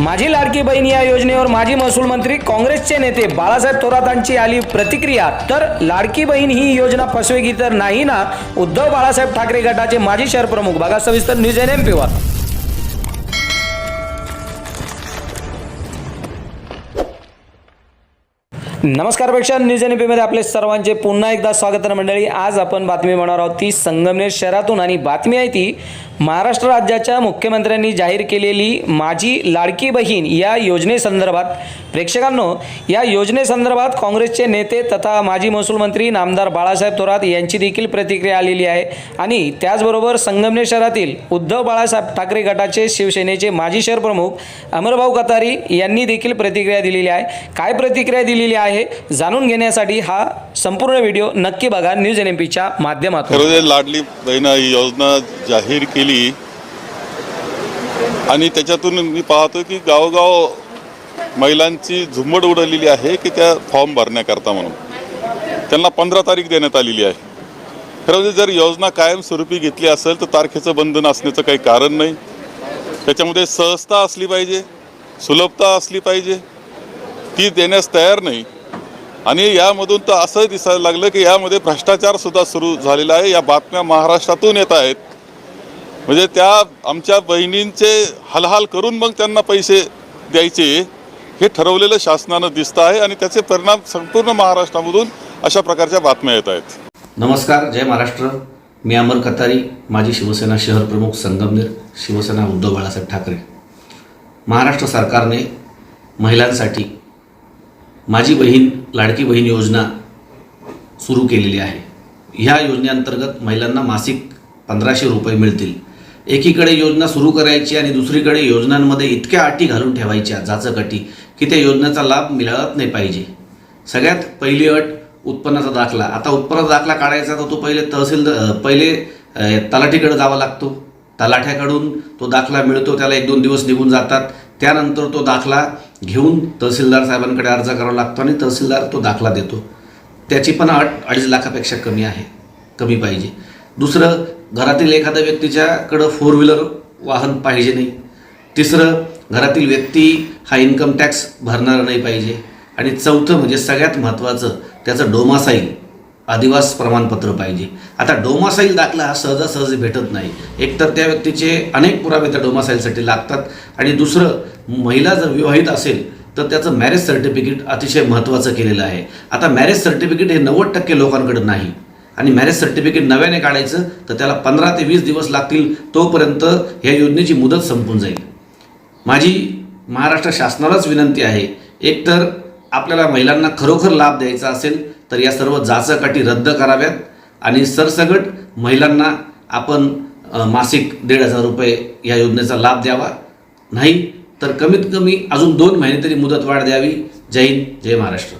माझी लाडकी बहीण या योजनेवर माजी महसूल मंत्री काँग्रेसचे नेते बाळासाहेब थोरातांची आली प्रतिक्रिया. तर लाडकी बहीण ही योजना फसवेगी तर नाही ना? उद्धव बाळासाहेब ठाकरे गटाचे माजी शहर प्रमुख बघा सविस्तर न्यूज एन एम पीवर नमस्कारपेक्षा न्यूज एनमध्ये आपले सर्वांचे पुन्हा एकदा स्वागत आहे मंडळी. आज आपण बातमी म्हणणार आहोत ती संगमनेर शहरातून आणि बातमी आहे ती महाराष्ट्र राज्याच्या मुख्यमंत्र्यांनी जाहीर केलेली माझी लाडकी बहीण या योजनेसंदर्भात. प्रेक्षकांनो या योजनेसंदर्भात काँग्रेसचे नेते तथा माजी महसूल मंत्री नामदार बाळासाहेब थोरात यांची देखील प्रतिक्रिया आलेली आहे. आणि त्याचबरोबर संगमनेर शहरातील उद्धव बाळासाहेब ठाकरे गटाचे शिवसेनेचे माजी शहर प्रमुख अमरभाऊ कतारी यांनी देखील प्रतिक्रिया दिलेली आहे. काय प्रतिक्रिया दिलेली आहे? जाणून घेण्यासाठी हा संपूर्ण व्हिडिओ नक्की बघा न्यूज एन एम पीच्या माध्यमातून. लाडली बहिणा ही योजना जाहीर केली. आणि त्याच्यातून मी पाहतो की गावोगाव महिलांची झुंबड उडवलेली आहे की त्या फॉर्म भरण्याकरता म्हणून. त्यांना पंधरा तारीख देण्यात आलेली आहे. खरं म्हणजे जर योजना कायमस्वरूपी घेतली असेल तर तारखेचं बंधन असण्याचं काही कारण नाही. त्याच्यामध्ये सहजता असली पाहिजे सुलभता असली पाहिजे. ती देण्यास तयार नाही. आणि यामधून तर असं दिसायला लागलं की यामध्ये भ्रष्टाचार सुद्धा सुरू झालेला आहे. या बातम्या महाराष्ट्रातून येत आहेत. म्हणजे त्या आमच्या बहिणींचे हलहाल करून मग त्यांना पैसे द्यायचे हे ठरवलेलं शासनानं दिसतं आहे आणि त्याचे परिणाम संपूर्ण महाराष्ट्रामधून अशा प्रकारच्या बातम्या येत आहेत. नमस्कार जय महाराष्ट्र. मी अमर कतारी माजी शिवसेना शहर प्रमुख संगमनेर शिवसेना उद्धव बाळासाहेब ठाकरे. महाराष्ट्र सरकारने महिलांसाठी माझी बहीण लाडकी बहीण योजना सुरू केलेली आहे. ह्या योजनेअंतर्गत महिलांना मासिक पंधराशे रुपये मिळतील. एकीकडे योजना सुरू करायची आणि दुसरीकडे योजनांमध्ये इतक्या अटी घालून ठेवायच्या जाचक अटी की त्या योजनेचा लाभ मिळत नाही पाहिजे. सगळ्यात पहिली अट उत्पन्नाचा दाखला. आता उत्पन्नाचा दाखला काढायचा तर तो पहिले तहसील पहिले तलाठीकडे जावा लागतो. तलाठ्याकडून तो दाखला मिळतो त्याला एक दोन दिवस निघून जातात. त्यानंतर तो दाखला घेऊन तहसीलदार साहेबांकडे अर्ज करावा लागतो आणि तहसीलदार तो दाखला देतो. त्याची पण अट अडीच लाखापेक्षा कमी आहे कमी पाहिजे. दुसरं घरातील एखाद्या व्यक्तीच्याकडं फोर व्हीलर वाहन पाहिजे नाही. तिसरं घरातील व्यक्ती हा इन्कम टॅक्स भरणारा नाही पाहिजे. आणि चौथं म्हणजे सगळ्यात महत्त्वाचं त्याचं डोमासाईल आदिवास प्रमाणपत्र पाहिजे. आता डोमासाईल दाखला हा सहजासहजी भेटत नाही. एकतर त्या व्यक्तीचे अनेक पुरावे त्या डोमासाईलसाठी लागतात आणि दुसरं महिला जर विवाहित असेल तर त्याचं मॅरेज सर्टिफिकेट अतिशय महत्त्वाचं केलेलं आहे. आता मॅरेज सर्टिफिकेट हे नव्वद टक्के लोकांकडे नाही. आणि मॅरेज सर्टिफिकेट नव्याने काढायचं तर त्याला पंधरा ते वीस दिवस लागतील तोपर्यंत ह्या योजनेची मुदत संपून जाईल. माझी महाराष्ट्र शासनालाच विनंती आहे एकतर आपल्याला महिलांना खरोखर लाभ द्यायचा असेल तर या सर्व जाचकाठी रद्द कराव्यात आणि सरसगट महिलांना आपण मासिक दीड हजार रुपये या योजनेचा लाभ द्यावा. नाही तर कमीत कमी अजून दोन महिने तरी मुदत वाढ द्यावी. जय हिंद जय महाराष्ट्र.